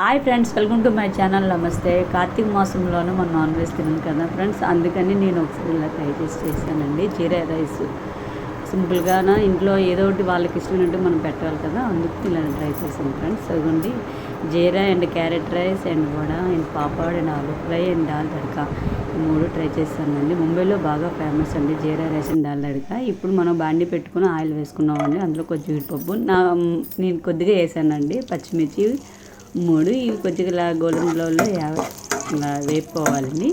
Hi friends welcome to my channel. Namaste. Karthika మాసంలోనూ మనం non veg తిన్నాం కదా friends అందుకని నేను ఒకసారి ఇలా ట్రై చేసి చేశానండి. జీరా రైస్. సింపుల్గాన ఇంట్లో ఏదో ఒకటి వాళ్ళకి ఇష్టమైనట్టు మనం పెట్టాలి కదా అందుకు ఇలా ట్రై చేశాను ఫ్రెండ్స్. అదిగోండి jeera and carrot rice and vada and papad and aloo fry and dal tadka ఈ మూడు ట్రై చేశానండి. ముంబైలో బాగా ఫేమస్ అండి జీరా రైస్ అండ్ దాల్ తడక. ఇప్పుడు మనం బాండి పెట్టుకుని ఆయిల్ వేసుకున్నామండి అందులో కొంచెం జీడిపప్పు. నా నేను కొద్దిగా వేసానండి పచ్చిమిర్చి మూడు. ఇవి కొద్దిగా ఇలా గోల్డెన్ బ్లౌన్లో ఇలా వేపుకోవాలండి.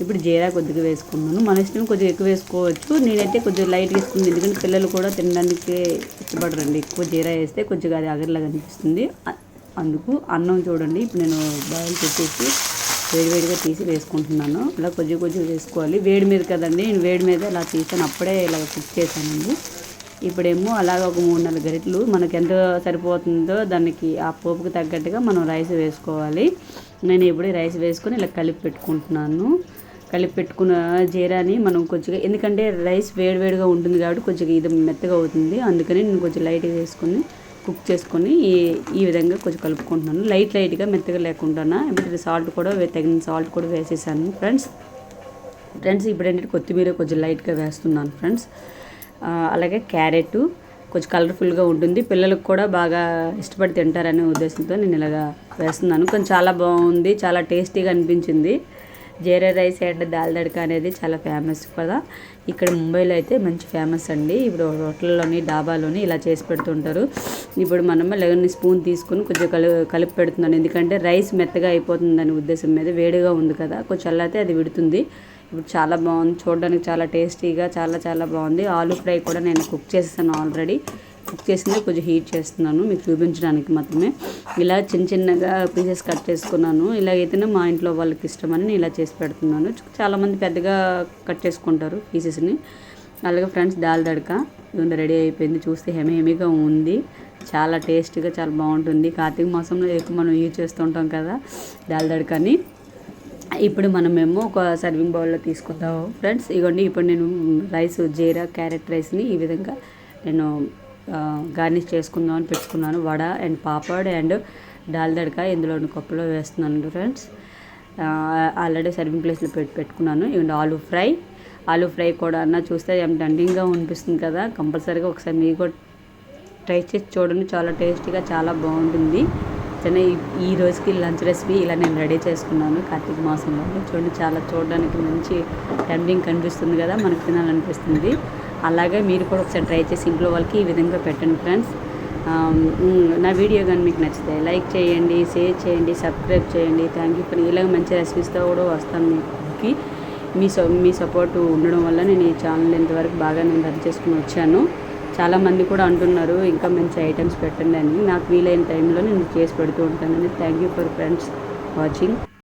ఇప్పుడు జీరా కొద్దిగా వేసుకున్నాను. మన ఇష్టం కొద్దిగా ఎక్కువ వేసుకోవచ్చు. నేనైతే కొద్దిగా లైట్ వేసుకుంది ఎందుకంటే పిల్లలు కూడా తినడానికి ఇష్టపడరండి. ఎక్కువ జీరా వేస్తే కొద్దిగా అది అగర్లాగా అనిపిస్తుంది. అందుకు అన్నం చూడండి. ఇప్పుడు నేను బాయిల్ పెట్టేసి వేడివేడిగా తీసి వేసుకుంటున్నాను. ఇలా కొద్దిగా కొద్దిగా వేసుకోవాలి. వేడి మీద కదండి. నేను వేడి మీద ఇలా తీసాను. అప్పుడే ఇలా కుక్ చేశానండి. ఇప్పుడేమో అలాగ ఒక మూడు నాలుగు గరిటలు మనకు ఎంత సరిపోతుందో దానికి ఆ పోపుకి తగ్గట్టుగా మనం రైస్ వేసుకోవాలి. నేను ఇప్పుడు రైస్ వేసుకొని ఇలా కలిపి పెట్టుకుంటున్నాను. కలిపి పెట్టుకున్న జీరాని మనం కొద్దిగా ఎందుకంటే రైస్ వేడివేడిగా ఉంటుంది కాబట్టి కొద్దిగా ఇది మెత్తగా అవుతుంది. అందుకని నేను కొంచెం లైట్గా వేసుకొని కుక్ చేసుకొని ఈ ఈ విధంగా కొంచెం కలుపుకుంటున్నాను. లైట్ లైట్గా మెత్తగా లేకుండా ఇప్పుడు సాల్ట్ కూడా తగిన సాల్ట్ కూడా వేసేసాను. ఫ్రెండ్స్ ఫ్రెండ్స్ ఇప్పుడు ఏంటంటే కొత్తిమీర కొంచెం లైట్గా వేస్తున్నాను ఫ్రెండ్స్ అలాగే క్యారెట్ కొంచెం కలర్ఫుల్గా ఉంటుంది. పిల్లలకు కూడా బాగా ఇష్టపడి తింటారనే ఉద్దేశంతో నేను ఇలాగా వేస్తున్నాను. కొంచెం చాలా బాగుంది చాలా టేస్టీగా అనిపించింది. జీరా రైస్ అండ్ దాల్ తడక అనేది చాలా ఫేమస్ కదా. ఇక్కడ ముంబైలో అయితే మంచి ఫేమస్ అండి. ఇప్పుడు హోటల్లోని డాబాలోని ఇలా చేసి పెడుతుంటారు. ఇప్పుడు మనం లెగన్ స్పూన్ తీసుకుని కొంచెం కలు కలిపి పెడుతున్నాను. ఎందుకంటే రైస్ మెత్తగా అయిపోతుందనే ఉద్దేశం మీద వేడిగా ఉంది కదా. కొంచెం చల్లారితే అది విడుతుంది. ఇప్పుడు చాలా బాగుంది చూడడానికి చాలా టేస్టీగా చాలా చాలా బాగుంది. ఆలూ ఫ్రై కూడా నేను కుక్ చేసేసాను ఆల్రెడీ. కుక్ చేసింది కొంచెం హీట్ చేస్తున్నాను మీకు చూపించడానికి మాత్రమే. ఇలా చిన్న చిన్నగా పీసెస్ కట్ చేసుకున్నాను. ఇలాగైతేనే మా ఇంట్లో వాళ్ళకి ఇష్టమని నేను ఇలా చేసి పెడుతున్నాను. చాలామంది పెద్దగా కట్ చేసుకుంటారు పీసెస్ని అలాగే ఫ్రెండ్స్ దాల్ దడక రెడీ అయిపోయింది. చూస్తే హెమీ హెమీగా ఉంది. చాలా టేస్టీగా చాలా బాగుంటుంది. కార్తీక మాసంలో ఎక్కువ మనం యూజ్ చేస్తుంటాం కదా దాల్ దడకని. ఇప్పుడు మనమేమో ఒక సర్వింగ్ బౌల్లో తీసుకుందాం. ఫ్రెండ్స్ ఇగోండి ఇప్పుడు నేను రైస్ జీరా క్యారెట్ రైస్ని ఈ విధంగా నేను గార్నిష్ చేసుకుందాం అని పెట్టుకున్నాను. వడ అండ్ పాపడ్ అండ్ దాల్ దడక ఇందులో కప్పులో వేస్తున్నాను ఫ్రెండ్స్ ఆల్రెడీ సర్వింగ్ ప్లేస్లో పెట్టి పెట్టుకున్నాను. ఇవ్వండి ఆలూ ఫ్రై. ఆలూ ఫ్రై కూడా అన్న చూస్తే ఏం డండింగ్గా అనిపిస్తుంది కదా. కంపల్సరీగా ఒకసారి మీరు కూడా ట్రై చేసి చూడండి. చాలా టేస్టీగా చాలా బాగుంటుంది. చిన్న ఈ- రోజుకి లంచ్ రెసిపీ ఇలా నేను రెడీ చేసుకున్నాను కార్తీక మాసంలో. చూడండి చాలా చూడడానికి మంచి టెంప్టింగ్ కనిపిస్తుంది కదా మనకు తినాలనిపిస్తుంది. అలాగే మీరు కూడా ఒకసారి ట్రై చేసి ఇంట్లో వాళ్ళకి ఈ విధంగా పెట్టండి ఫ్రెండ్స్. నా వీడియో కానీ మీకు నచ్చితే లైక్ చేయండి షేర్ చేయండి సబ్స్క్రైబ్ చేయండి. థ్యాంక్ యూ ఫర్ ఇలాగ మంచి రెసిపీస్తో కూడా వస్తాను మీకు. మీ స మీ సపోర్ట్ ఉండడం వల్ల నేను ఈ ఛానల్ ఇంతవరకు బాగా నేను రన్ చేసుకుని వచ్చాను. చాలామంది కూడా అంటున్నారు ఇంకా మంచి ఐటమ్స్ పెట్టండి అని. నాకు వీలైన టైంలో నేను చేసి పెడుతూ ఉంటాను. Thank you for friends watching.